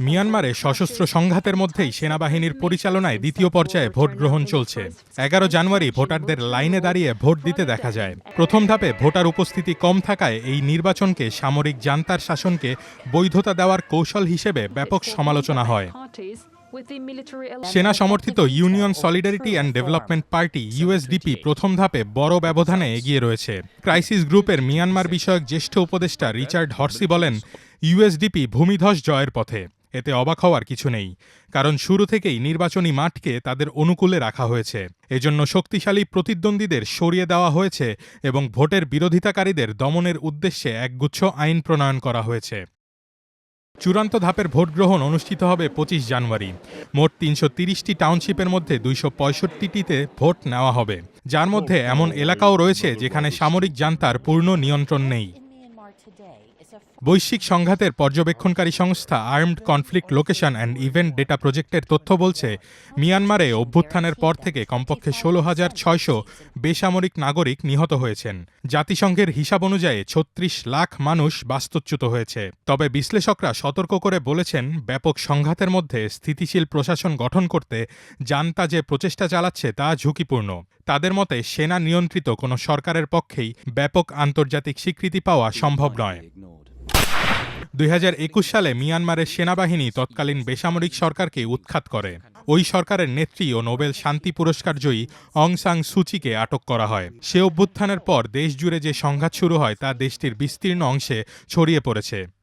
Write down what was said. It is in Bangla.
মিয়ানমারে সশস্ত্র সংঘাতের মধ্যেই সেনাবাহিনীর পরিচালনায় দ্বিতীয় পর্যায়ে ভোট গ্রহণ চলছে। এগারো জানুয়ারি ভোটারদের লাইনে দাঁড়িয়ে ভোট দিতে দেখা যায়। প্রথম ধাপে ভোটার উপস্থিতি কম থাকায় এই নির্বাচনকে সামরিক জান্তার শাসনকে বৈধতা দেওয়ার কৌশল হিসেবে ব্যাপক সমালোচনা হয়। সেনা সমর্থিত union solidarity and development party USDP প্রথম ধাপে বড় ব্যবধানে এগিয়ে রয়েছে। ক্রাইসিস গ্রুপের মিয়ানমার বিষয়ক জ্যেষ্ঠ উপদেষ্টা রিচার্ড হর্সি বলেন ইউএসডিপি ভূমিধস জয়ের পথে। এতে অবাক হওয়ার কিছু নেই, কারণ শুরু থেকেই নির্বাচনী মাঠকে তাদের অনুকূলে রাখা হয়েছে। এজন্য শক্তিশালী প্রতিদ্বন্দ্বীদের সরিয়ে দেওয়া হয়েছে এবং ভোটের বিরোধিতাকারীদের দমনের উদ্দেশ্যে একগুচ্ছ আইন প্রণয়ন করা হয়েছে। চূড়ান্ত ধাপের ভোট গ্রহণ অনুষ্ঠিত হবে পঁচিশ জানুয়ারি। মোট তিনশো তিরিশটি টাউনশিপের মধ্যে দুইশো পঁয়ষট্টিটিতে ভোট নেওয়া হবে। যার মধ্যে এমন এলাকাও রয়েছে যেখানে সামরিক জান্তার পূর্ণ নিয়ন্ত্রণ নেই। বৈশ্বিক সংঘাতের পর্যবেক্ষণকারী সংস্থা armed conflict location and event data প্রজেক্টের তথ্য বলছে, মিয়ানমারে অভ্যুত্থানের পর থেকে কমপক্ষে ষোলো হাজার ছয়শো বেসামরিক নাগরিক নিহত হয়েছেন। জাতিসংঘের হিসাব অনুযায়ী ছত্রিশ লাখ মানুষ বাস্তুচ্যুত হয়েছে। তবে বিশ্লেষকরা সতর্ক করে বলেছেন, ব্যাপক সংঘাতের মধ্যে স্থিতিশীল প্রশাসন গঠন করতে জানতা যে প্রচেষ্টা চালাচ্ছে তা ঝুঁকিপূর্ণ। তাদের মতে, সেনা নিয়ন্ত্রিত কোনো সরকারের পক্ষেই ব্যাপক আন্তর্জাতিক স্বীকৃতি পাওয়া সম্ভব নয়। দুই হাজার একুশ সালে মিয়ানমারের সেনাবাহিনী তৎকালীন বেসামরিক সরকারকে উৎখাত করে। ওই সরকারের নেত্রী ও নোবেল শান্তি পুরস্কার জয়ী অং সাং সুচিকে আটক করা হয়। সে অভ্যুত্থানের পর দেশ জুড়ে যে সংঘাত শুরু হয় তা দেশটির বিস্তীর্ণ অংশে ছড়িয়ে পড়েছে।